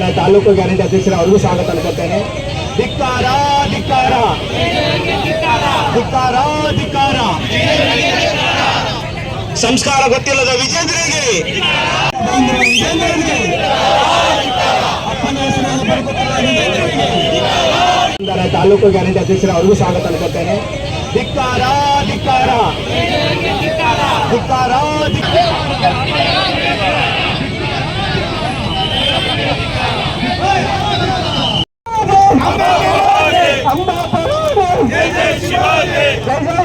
ನಾನು ತಾಲೂಕು ಗ್ಯಾರಂಟಿ ಅಧ್ಯಕ್ಷರ ಅವ್ರಿಗೂ ಸ್ವಾಗತ ಅನ್ಕೊತೇನೆ ಧಿಕ್ಕಾರ ಧಿಕ್ಕಾರ. ಧಿಕ್ಕಾರ ಧಿಕ್ಕಾರ. ಸಂಸ್ಕಾರ ಗೊತ್ತಿಲ್ಲದ ವಿಜೇಂದ್ರಿಗೆ ತಾಲೂಕು ಗ್ಯಾರಂಟಿ ಅಧ್ಯಕ್ಷರ ಅವ್ರಿಗೂ ಸ್ವಾಗತ ಅನ್ಕೊತೇನೆ ಧಿಕ್ಕಾರ ಧಿಕ್ಕಾರ. ಧಿಕ್ಕಾರ ಧಿಕ್ಕಾರ.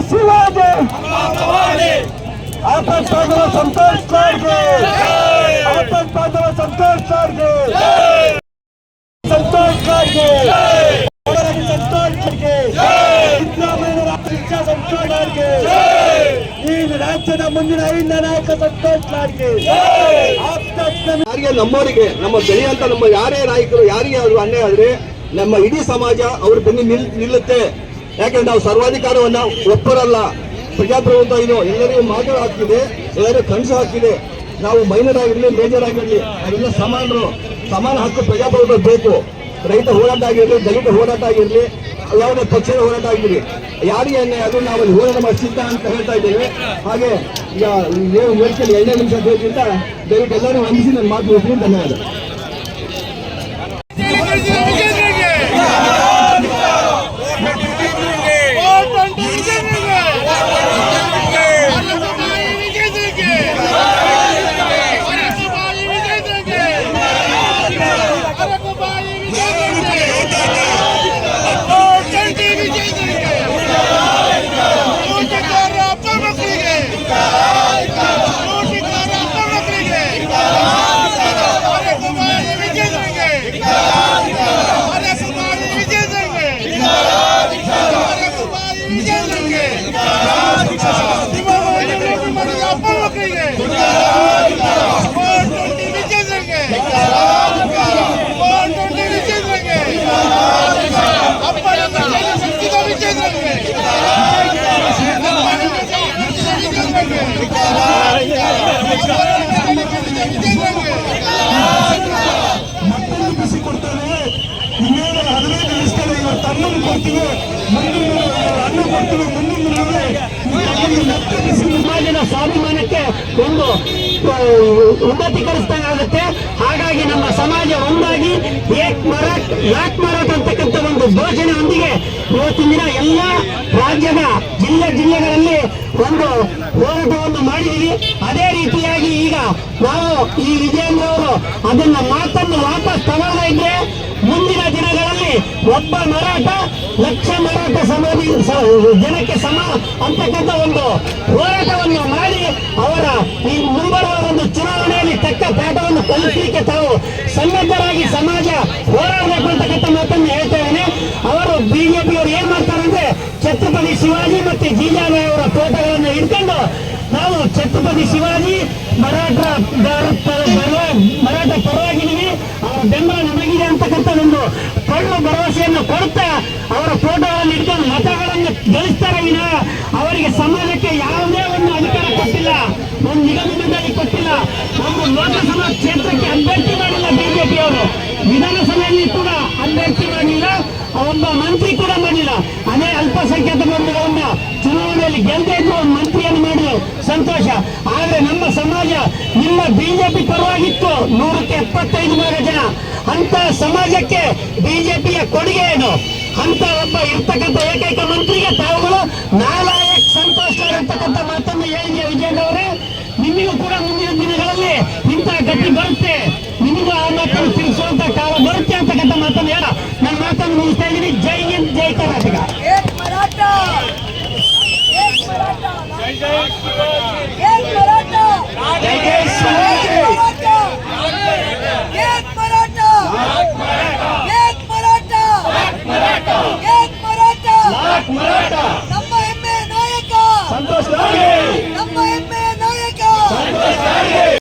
ಶಿವಾಜಿ. ಸಂತೋಷ್ ಕಾರ್ಗೆ. ಆಪತ್ ಬಾಂಧವ ಸಂತೋಷ್ ಸಂತೋಷ್ ಕಾರ್ಗೆ. ಸಂತೋಷ್ ಸಂತೋಷ್ ಈ ರಾಜ್ಯದ ಯಾರಿಗೆ ನಮ್ಮವರಿಗೆ, ನಮ್ಮ ಬೆಳೆಯಂತ ನಮ್ಮ ಯಾರೇ ನಾಯಕರು, ಯಾರಿಗೆ ಆದ್ರೂ ಅನ್ಯಾಯ ಆದ್ರೆ ನಮ್ಮ ಇಡೀ ಸಮಾಜ ಅವ್ರ ಬೆನ್ನಿ ನಿಲ್ ನಿಲ್ಲುತ್ತೆ. ಯಾಕಂದ್ರೆ ನಾವು ಸರ್ವಾಧಿಕಾರವನ್ನ ಒಪ್ಪರಲ್ಲ ಪ್ರಜಾಪ್ರಭುತ್ವ ಇದು ಎಲ್ಲರಿಗೂ ಮಾತು ಹಾಕಿದೆ ಎಲ್ಲರಿಗೂ ಕನಸು ಹಾಕಿದೆ ನಾವು ಮೈನರ್ ಆಗಿರಲಿ, ಮೇಜರ್ ಆಗಿರಲಿ ಅವೆಲ್ಲ ಸಮಾನರು. ಸಮಾನ ಹಕ್ಕು ಪ್ರಜಾಪ್ರಭುತ್ವ ಬೇಕು. ರೈತ ಹೋರಾಟ ಆಗಿರಲಿ, ದಲಿತ ಹೋರಾಟ ಆಗಿರಲಿ, ಯಾವುದೇ ಪಕ್ಷದ ಹೋರಾಟ ಆಗಿರಲಿ. ಯಾರಿಗೆ ಎಣ್ಣೆ ಅದು ನಾವು ಅಲ್ಲಿ ಹೋರಾಟ ಮಾಡಿ ಸಿದ್ಧ ಅಂತ ಹೇಳ್ತಾ ಇದ್ದೇವೆ. ಹಾಗೆ ಈಗ ನೀವು ವೇದಿಕೆಯಲ್ಲಿ ಎರಡನೇ ನಿಮಿಷ ದಯವಿಟ್ಟು ಎಲ್ಲರೂ ವಂದಿಸಿ ನನ್ನ ಮಾತು ಧನ್ಯವಾದ. ಮತ್ತೊಂದು ಬಿಸಿ ಕೊಡ್ತಾರೆ ಇನ್ನೇನು ಹದಿನೈದು ನಿಲ್ಲಿಸ್ತಾರೆ ಇವತ್ತು ಹನ್ನೊಂದು ಕೊಡ್ತೀವಿ ಮುಂದಿನ ಅನ್ನ ಕೊಡ್ತೀವಿ ಮುಂದಿನ ಮತ್ತೆ ಬಿಸಿ ಸಮಾಜದ ಸ್ವಾಭಿಮಾನಕ್ಕೆ ಒಂದು ಆ, ಉನ್ನತೀಕರಿಸಿದಂಗೆ ಆಗುತ್ತೆ ಹಾಗಾಗಿ ನಮ್ಮ ಸಮಾಜ ಒಂದಾಗಿ ಏಕ್ ಮರಾಠ್ ಯಾಕ್ ಮರಾಠ್ ಅಂತಕ್ಕಂಥ ಒಂದು ಘೋಷಣೆಯೊಂದಿಗೆ ಇವತ್ತಿನ ದಿನ ಎಲ್ಲ ರಾಜ್ಯದ ಜಿಲ್ಲೆ ಜಿಲ್ಲೆಗಳಲ್ಲಿ ಒಂದು ಹೋರಾಟವನ್ನು ಮಾಡಿದೀವಿ ಅದೇ ರೀತಿಯಾಗಿ ಈಗ ನಾವು ಈ ವಿಜಯೇಂದ್ರ ಅವರು ಅದನ್ನ ಮಾತನ್ನು ವಾಪಸ್ ತಗೊಳ್ತಾ ಇದ್ರೆ ಮುಂದಿನ ದಿನಗಳಲ್ಲಿ ಒಬ್ಬ ಮರಾಠ ಲಕ್ಷ ಮರಾಠ ಸಮಾಧಿ ಜನಕ್ಕೆ ಸಮ ಅಂತಕ್ಕಂಥ ಒಂದು ಹೋರಾಟವನ್ನು ಮಾಡಿ ಅವರ ಈ ಮುಂಬರುವ ಒಂದು ತಕ್ಕ ಪಾಠವನ್ನು ಕಲಿಸಲಿಕ್ಕೆ ತಾವು ಸನ್ನದ್ಧರಾಗಿ ಸಮಾಜ ಹೋರಾಡಬೇಕು ಅಂತಕ್ಕಂಥ ಮಾತನ್ನು ಇದ್ದೇನೆ ಅವರು ಬಿಜೆಪಿ ಅವರು ಏನ್ ಮಾಡ್ತಾರೆ ಅಂದ್ರೆ ಛತ್ರಪತಿ ಶಿವಾಜಿ ಮತ್ತೆ ಜೀಜಾಬಾಯಿ ಅವರ ಫೋಟೋಗಳನ್ನು ಇಟ್ಕೊಂಡು ನಾವು ಛತ್ರಪತಿ ಶಿವಾಜಿ, ಮರಾಠ ಮರಾಠ ಪರವಾಗಿದ್ದೀವಿ. ಅವರ ಬೆಂಬಲ ನಮಗಿದೆ ಅಂತಕ್ಕಂಥ ಒಂದು ಕಳ್ಳು ಭರವಸೆಯನ್ನು ಕೊಡ್ತಾ ಅವರ ಫೋಟೋಗಳನ್ನು ಇಟ್ಕೊಂಡು ಮತಗಳನ್ನು ಗಳಿಸ್ತಾರೆ. ಅವರಿಗೆ ಸಮಾಜಕ್ಕೆ ಯಾವುದೇ ಒಂದು ನಿಗಮ ಮಂಡಳಿ ಕೊಟ್ಟಿಲ್ಲ ಒಂದು ಲೋಕಸಭಾ ಕ್ಷೇತ್ರಕ್ಕೆ ಅಭ್ಯರ್ಥಿ ಮಾಡಿಲ್ಲ ಬಿಜೆಪಿ ಅವರು ವಿಧಾನಸಭೆಯಲ್ಲಿ ಕೂಡ ಅಭ್ಯರ್ಥಿ ಮಾಡಿಲ್ಲ ಒಬ್ಬ ಮಂತ್ರಿ ಕೂಡ ಮಾಡಿಲ್ಲ. ಅದೇ ಅಲ್ಪಸಂಖ್ಯಾತ ಬಂಧುಗಳನ್ನ ಚುನಾವಣೆಯಲ್ಲಿ ಗೆಲ್ಲದೆ ಇದ್ರು ಒಂದು ಮಂತ್ರಿಯನ್ನು ಮಾಡಿದ್ರು. ಸಂತೋಷ. ಆದ್ರೆ ನಮ್ಮ ಸಮಾಜ ನಿಮ್ಮ ಬಿಜೆಪಿ ಪರವಾಗಿತ್ತು. ನೂರಕ್ಕೆ ಎಪ್ಪತ್ತೈದು ಭಾಗ ಜನ. ಅಂತ ಸಮಾಜಕ್ಕೆ ಬಿಜೆಪಿಯ ಕೊಡುಗೆ ಏನು? ಅಂತ ಒಬ್ಬ ಇರ್ತಕ್ಕಂಥ ಏಕೈಕ ಮಂತ್ರಿಗೆ ತಾವುಗಳು ನಾಲಾಯಕ್ Куда это?